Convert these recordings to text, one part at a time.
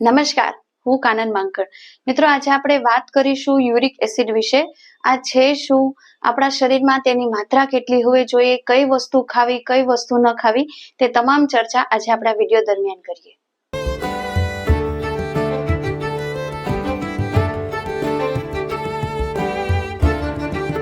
નમસ્કાર, હું કાનન માંકડ. મિત્રો, આજે આપણે વાત કરીશું યુરિક એસિડ વિશે. આ છે શું? આપણા શરીરમાં તેની માત્રા કેટલી હોવી જોઈએ? કઈ વસ્તુ ખાવી, કઈ વસ્તુ ન ખાવી? તે તમામ ચર્ચા આજે આપણા વીડિયો દરમિયાન કરીએ.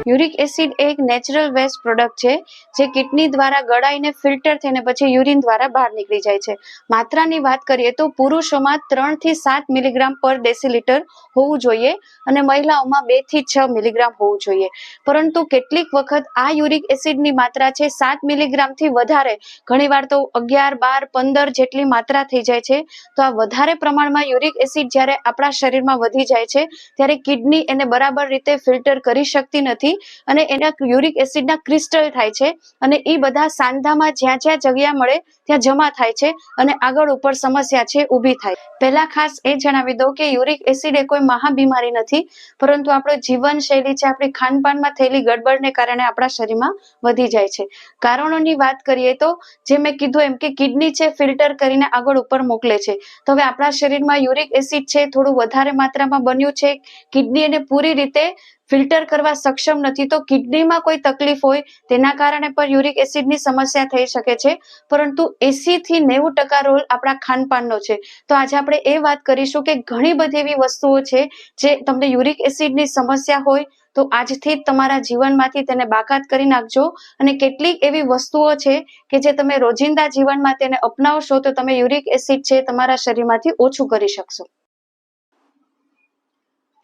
યુરિક એસિડ એક નેચરલ વેસ્ટ પ્રોડક્ટ છે, જે કિડની દ્વારા ગળાઈને ફિલ્ટર થઈને પછી યુરિન દ્વારા બહાર નીકળી જાય છે. માત્રાની વાત કરીએ તો પુરુષોમાં ત્રણથી સાત મિલીગ્રામ પર ડેસીલીટર હોવું જોઈએ અને મહિલાઓમાં બેથી છ મિલીગ્રામ હોવું જોઈએ. પરંતુ કેટલીક વખત આ યુરિક એસિડની માત્રા છે, સાત મિલીગ્રામથી વધારે. ઘણીવાર તો અગિયાર, બાર, પંદર જેટલી માત્રા થઈ જાય છે. તો આ વધારે પ્રમાણમાં યુરિક એસિડ જ્યારે આપણા શરીરમાં વધી જાય છે, ત્યારે કિડની એને બરાબર રીતે ફિલ્ટર કરી શકતી નથી. અને એના યુરિક એસિડના ક્રિસ્ટલ થાય છે. અને એ બધા સાંધામાં જ્યાં જ્યાં જગ્યા મળે, ત્યાં જમા થાય છે અને આગળ ઉપર સમસ્યા છે, ઊભી થાય. પહેલા ખાસ એ જણાવી દઉં કે યુરિક એસિડ એ કોઈ મહાબીમારી નથી, પરંતુ આપણો જીવનશૈલી છે, આપણી ખાનપાનમાં થયેલી ગડબડને કારણે આપણા શરીરમાં વધી જાય છે. કારણોની વાત કરીએ તો, જે મેં કીધું એમ કે કિડની છે, ફિલ્ટર કરીને આગળ ઉપર મોકલે છે. તો હવે આપણા શરીરમાં યુરિક એસિડ છે, થોડું વધારે માત્રામાં બન્યું છે, કિડની એને પૂરી રીતે ફિલ્ટર કરવા સક્ષમ નથી. તો કિડનીમાં કોઈ તકલીફ હોય તેના કારણે પણ યુરિક એસિડની સમસ્યા થઈ શકે છે. પરંતુ એસી થી નેવું ટકા રોલ આપણા ખાનપાનનો છે. તો આજે આપણે એ વાત કરીશું કે ઘણી બધી એવી વસ્તુઓ છે જે તમને યુરિક એસિડની સમસ્યા હોય તો આજથી જ તમારા જીવનમાંથી તેને બાકાત કરી નાખજો. અને કેટલીક એવી વસ્તુઓ છે કે જે તમે રોજિંદા જીવનમાં તેને અપનાવશો તો તમે યુરિક એસિડ છે તમારા શરીરમાંથી ઓછું કરી શકશો.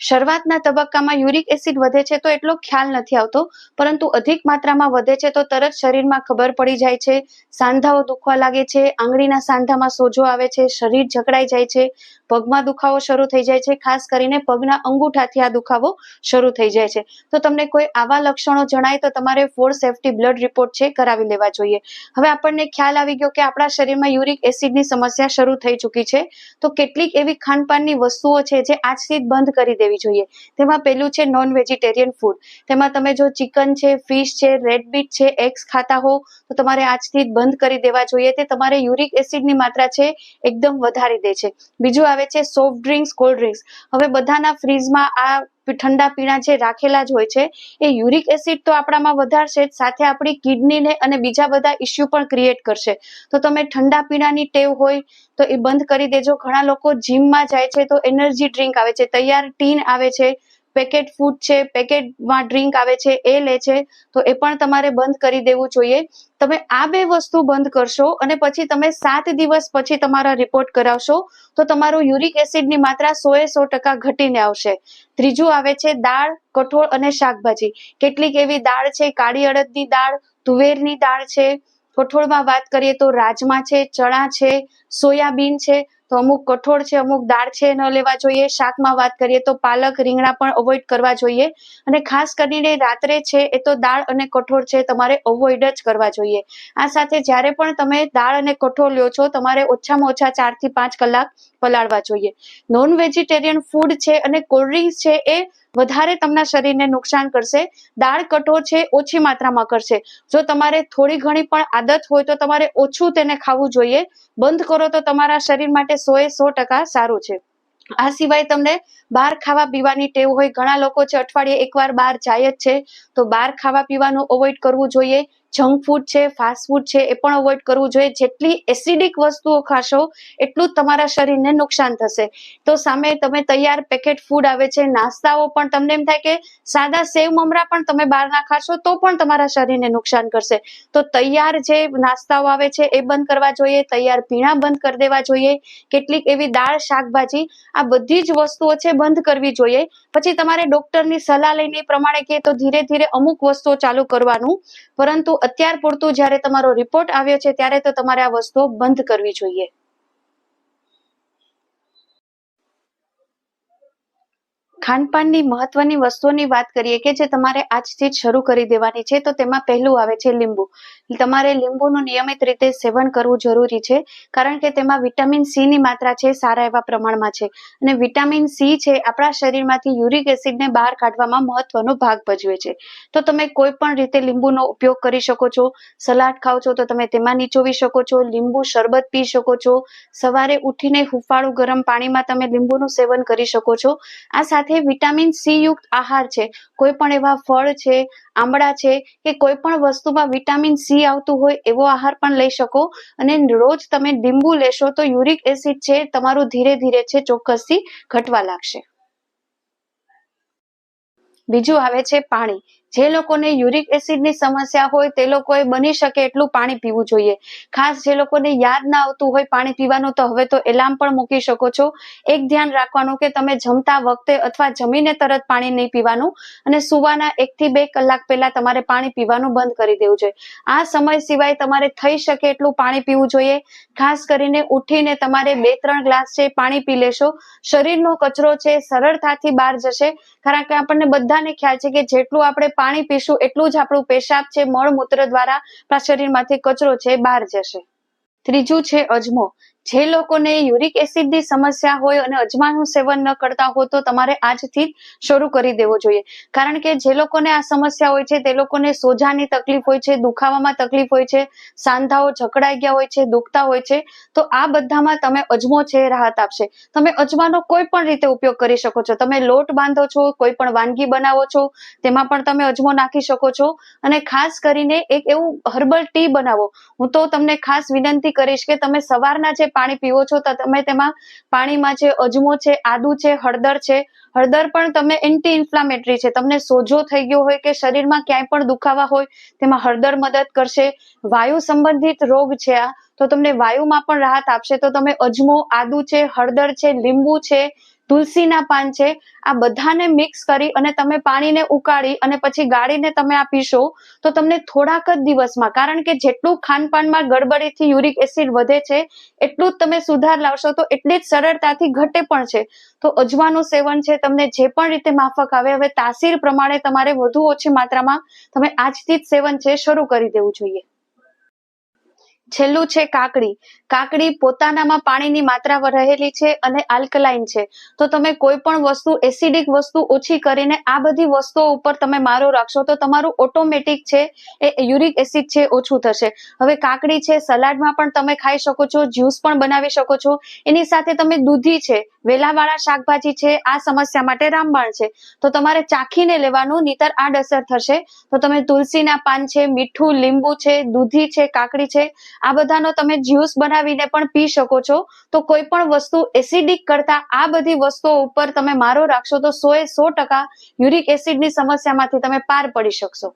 શરૂઆતના તબક્કામાં યુરિક એસિડ વધે છે તો એટલો ખ્યાલ નથી આવતો, પરંતુ અધિક માત્રામાં વધે છે તો તરત શરીરમાં ખબર પડી જાય છે, સાંધાઓ દુખવા લાગે છે, આંગળીના સાંધામાં સોજો આવે છે, શરીર જકડાઈ જાય છે, પગમાં દુખાવો શરૂ થઈ જાય છે, ખાસ કરીને પગના અંગૂઠાથી આ દુખાવો શરૂ થઈ જાય છે. તો તમને કોઈ આવા લક્ષણો જણાય તો તમારે ફોર સેફટી બ્લડ રિપોર્ટ છે કરાવી લેવા જોઈએ. હવે આપણને ખ્યાલ આવી ગયો કે આપણા શરીરમાં યુરિક એસિડની સમસ્યા શરૂ થઈ ચૂકી છે. તો કેટલીક એવી ખાનપાનની વસ્તુઓ છે જે આજથી જ બંધ કરી દેવી લેવી જોઈએ. તેમાં પેલું છે નોન વેજીટેરિયન ફૂડ તેમાં તમે જો ચિકન છે ફિશ છે રેડ બીટ છે એગ્સ ખાતા હો તો તમારે આજથી બંધ કરી દેવા જોઈએ. તે તમારે યુરિક એસિડની માત્રા છે એકદમ વધારી દે છે. બીજું આવે છે સોફ્ટ ડ્રિંક્સ કોલ્ડ ડ્રિંક્સ હવે બધાના ફ્રીજમાં આ ઠંડા પીણા જે રાખેલા જ હોય છે, એ યુરિક એસિડ તો આપણામાં વધારશે સાથે આપણી કિડનીને અને બીજા બધા ઇસ્યુ પણ ક્રિએટ કરશે. તો તમે ઠંડા પીણાની ટેવ હોય, તો એ બંધ કરી દેજો. ઘણા લોકો જીમમાં જાય છે તો એનર્જી ડ્રિંક આવે છે, તૈયાર ટીન આવે છે પેકેટ ફૂડ છે, પેકેટમાં ડ્રિંક આવે છે, એ લે છે, તો એ પણ તમારે બંધ કરી દેવું જોઈએ. તમે આ બે વસ્તુ બંધ કરશો અને પછી તમે સાત દિવસ પછી તમારા રિપોર્ટ કરાવશો, તો તમારું યુરિક એસિડની માત્રા સો એ સો ટકા ઘટીને આવશે. ત્રીજું આવે છે દાળ, કઠોળ અને શાકભાજી. કેટલીક એવી દાળ છે, કાળી અડદની દાળ, તુવેરની દાળ છે. કઠોળમાં વાત કરીએ તો રાજમા છે, ચણા છે, સોયાબીન છે. તો અમુક કઠોળ છે, અમુક દાળ છે, ન લેવા જોઈએ. શાકમાં વાત કરીએ તો પાલક, રીંગણા પણ અવોઇડ કરવા જોઈએ. અને ખાસ કરીને રાત્રે છે, એ તો દાળ અને કઠોળ છે, તમારે અવોઇડ જ કરવા જોઈએ. આ સાથે જ્યારે પણ તમે દાળ અને કઠોળ લ્યો છો, તમારે ઓછામાં ઓછા ચારથી પાંચ કલાક પલાળવા જોઈએ. નોન વેજીટેરિયન ફૂડ છે અને કોલ્ડ્રિંક્સ છે, એ વધારે તમારા શરીરને નુકસાન કરશે, દાળ કઠોળ છે, ઓછી માત્રામાં કરશે. જો તમારે થોડી ઘણી પણ આદત હોય તો તમારે ઓછું તેને ખાવું જોઈએ. બંધ કરો તો તમારા શરીર માટે સો એ સો ટકા સારું છે. આ સિવાય તમને બહાર ખાવા પીવાની ટેવ હોય, ઘણા લોકો છે, અઠવાડિયે એકવાર બહાર જાય જ છે. તો બહાર ખાવા પીવાનું અવોઇડ કરવું જોઈએ. જંક ફૂડ છે, ફાસ્ટ ફૂડ છે, એ પણ અવોઇડ કરવું જોઈએ. જેટલી એસિડિક વસ્તુઓ ખાશો, એટલું તમારા શરીરને નુકસાન થશે. તો સામે તમે તૈયાર પેકેટ ફૂડ આવે છે, નાસ્તાઓ પણ તમને એમ થાય કે સાદા સેવ મમરા પણ તમે બહારના ખાશો, તો પણ તમારા શરીરને નુકસાન કરશે. તો તૈયાર જે નાસ્તાઓ આવે છે, એ બંધ કરવા જોઈએ. તૈયાર પીણા બંધ કરી દેવા જોઈએ. કેટલીક એવી દાળ, શાકભાજી, આ બધી જ વસ્તુઓ છે, બંધ કરવી જોઈએ. પછી તમારે ડોક્ટરની સલાહ લઈને પ્રમાણે કે તો ધીરે ધીરે અમુક વસ્તુઓ ચાલુ કરવાનું. પરંતુ અત્યાર પૂરતું જ્યારે તમારો રિપોર્ટ આવ્યો છે, ત્યારે તો તમારે આ વસ્તુઓ બંધ કરવી જોઈએ. ખાનપાનની મહત્વની વસ્તુઓની વાત કરીએ કે જે તમારે આજથી જ શરૂ કરી દેવાની છે, તો તેમાં પહેલું આવે છે લીંબુ. તમારે લીંબુનું નિયમિત રીતે સેવન કરવું જરૂરી છે, કારણ કે તેમાં વિટામિન સી ની માત્રા છે, સારા એવા પ્રમાણમાં છે. અને વિટામિન સી છે, આપણા શરીરમાંથી યુરિક એસિડને બહાર કાઢવામાં મહત્વનો ભાગ ભજવે છે. તો તમે કોઈ પણ રીતે લીંબુનો ઉપયોગ કરી શકો છો, સલાડ ખાઓ છો, તો તમે તેમાં નીચોવી શકો છો, લીંબુ શરબત પી શકો છો. સવારે ઉઠીને હુફાળું ગરમ પાણીમાં તમે લીંબુનું સેવન કરી શકો છો. આ સાથે વિટામિન સી યુક્ત આહાર છે. કોઈ પણ એવા ફળ છે આંબળા છે કે કોઈ પણ વસ્તુમાં વિટામિન સી આવતું હોય એવો આહાર પણ લઈ શકો. અને રોજ તમે લીંબુ લેશો તો યુરિક એસિડ છે તમારું ધીરે ધીરે છે ચોક્કસથી ઘટવા લાગશે. બીજું આવે છે પાણી. જે લોકોને યુરિક એસિડની સમસ્યા હોય તે લોકોએ બની શકે એટલું પાણી પીવું જોઈએ. ખાસ જે લોકોને યાદ ના આવતું હોય પાણી પીવાનું તો હવે તો એલાર્મ પણ મૂકી શકો છો. એક ધ્યાન રાખવાનું કે તમે જમતા વખતે અથવા જમીને તરત પાણી નહીં પીવાનું અને સુવાના એક થી બે કલાક પહેલા તમારે પાણી પીવાનું બંધ કરી દેવું જોઈએ. આ સમય સિવાય તમારે થઈ શકે એટલું પાણી પીવું જોઈએ. ખાસ કરીને ઉઠીને તમારે બે ત્રણ ગ્લાસ છે પાણી પી લેશો. શરીરનો કચરો છે, સરળતાથી બહાર જશે. કારણ કે આપણને બધાને ખ્યાલ છે કે જેટલું આપણે પાણી પીશું એટલું જ આપણું પેશાબ છે, મળમૂત્ર દ્વારા શરીરમાંથી કચરો છે, બહાર જશે. ત્રીજું છે અજમો. જે લોકોને યુરિક એસિડની સમસ્યા હોય અને અજમાનું સેવન ન કરતા હોય તો તમારે આજથી શરૂ કરી દેવો જોઈએ. કારણ કે જે લોકોને આ સમસ્યા હોય છે, તે લોકોને સોજાની તકલીફ હોય છે, દુખાવામાં તકલીફ હોય છે, સાંધાઓ જકડાઈ ગયા હોય છે, દુખતા હોય છે, તો આ બધામાં તમે અજમો છે, રાહત આપશે. તમે અજમાનો કોઈ પણ રીતે ઉપયોગ કરી શકો છો. તમે લોટ બાંધો છો, કોઈ પણ વાનગી બનાવો છો, તેમાં પણ તમે અજમો નાખી શકો છો. અને ખાસ કરીને એક એવું હર્બલ ટી બનાવો. હું તો તમને ખાસ વિનંતી કરીશ કે તમે સવારના જે પાણી પીવો છો તો તમે તેમાં પાણીમાં છે અજમો છે, આદુ છે, હળદર છે, હળદર પણ તમે એન્ટી ઇન્ફ્લામેટરી છે. તમને સોજો થઈ ગયો હોય કે શરીરમાં ક્યાંય પણ દુખાવા હોય, તેમાં હળદર મદદ કરશે. વાયુ સંબંધિત રોગ છે આ, તો તમને વાયુમાં પણ રાહત આપશે. તો તમે અજમો, આદુ છે, હળદર છે, લીંબુ છે તુલસીના પાન છે. આ બધાને મિક્સ કરી અને તમે પાણીને ઉકાળી અને પછી ગાળીને તમે આ પીશો તો તમને થોડાક જ દિવસમાં, કારણ કે જેટલું ખાનપાનમાં ગડબડીથી યુરિક એસિડ વધે છે, એટલું જ તમે સુધાર લાવશો તો એટલી જ સરળતાથી ઘટે પણ છે. તો અજવાનું સેવન છે, તમને જે પણ રીતે માફક આવે, હવે તાસીર પ્રમાણે તમારે વધુ ઓછી માત્રામાં તમે આજથી જ સેવન છે, શરૂ કરી દેવું જોઈએ. છેલ્લું છે કાકડી. કાકડી પોતાનામાં પાણીની માત્રા રહેલી છે અને આલ્કલાઇન છે. તો તમે કોઈ પણ વસ્તુ એસિડિક વસ્તુ ઓછી કરીને આ બધી વસ્તુઓ ઉપર તમે મારો રાખશો તો તમારું ઓટોમેટિક છે એ યુરિક એસિડ છે ઓછું થશે. હવે કાકડી છે, સલાડમાં પણ તમે ખાઈ શકો છો, જ્યુસ પણ બનાવી શકો છો. એની સાથે તમે દૂધી છે, વેલાવાળા શાકભાજી છે, આ સમસ્યા માટે રામબાણ છે. તો તમારે ચાખીને લેવાનું નીતર આડઅસર થશે. તો તમે તુલસીના પાન છે, મીઠું, લીંબુ છે, દૂધી છે, કાકડી છે આ બધાનો તમે જ્યુસ બનાવીને પણ પી શકો છો. તો કોઈ પણ વસ્તુ એસિડિક કરતા આ બધી વસ્તુઓ ઉપર તમે મારો રાખશો તો સો એ સો ટકા યુરિક એસિડની સમસ્યામાંથી તમે પાર પડી શકશો.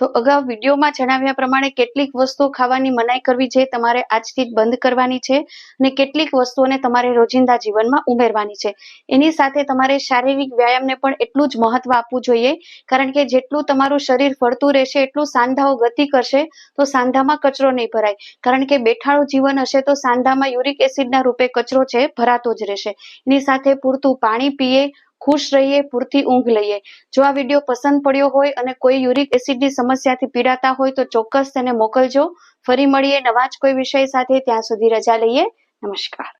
તો અગાઉ વિડીયોમાં જણાવ્યા પ્રમાણે કેટલીક વસ્તુઓ ખાવાની મનાઈ કરવી છે તમારે આજથી જ બંધ કરવાની છે અને કેટલીક વસ્તુઓને તમારે રોજિંદા જીવનમાં ઉમેરવાની છે. એની સાથે તમારે શારીરિક વ્યાયામને પણ એટલું જ મહત્વ આપવું જોઈએ, કારણ કે જેટલું તમારું શરીર ફરતું રહેશે, એટલું સાંધાઓ ગતિ કરશે, તો સાંધામાં કચરો નહીં ભરાય. કારણ કે બેઠાળું જીવન હશે તો સાંધામાં યુરિક એસિડના રૂપે કચરો છે, ભરાતો જ રહેશે. એની સાથે પૂરતું પાણી પીએ ખુશ રહીએ, પૂરતી ઊંઘ લઈએ. જો આ વીડિયો પસંદ પડ્યો હોય અને કોઈ યુરિક એસિડની સમસ્યાથી પીડાતા હોય તો ચોક્કસ તેને મોકલજો. ફરી મળીએ નવા જ કોઈ વિષય સાથે, ત્યાં સુધી રજા લઈએ. નમસ્કાર.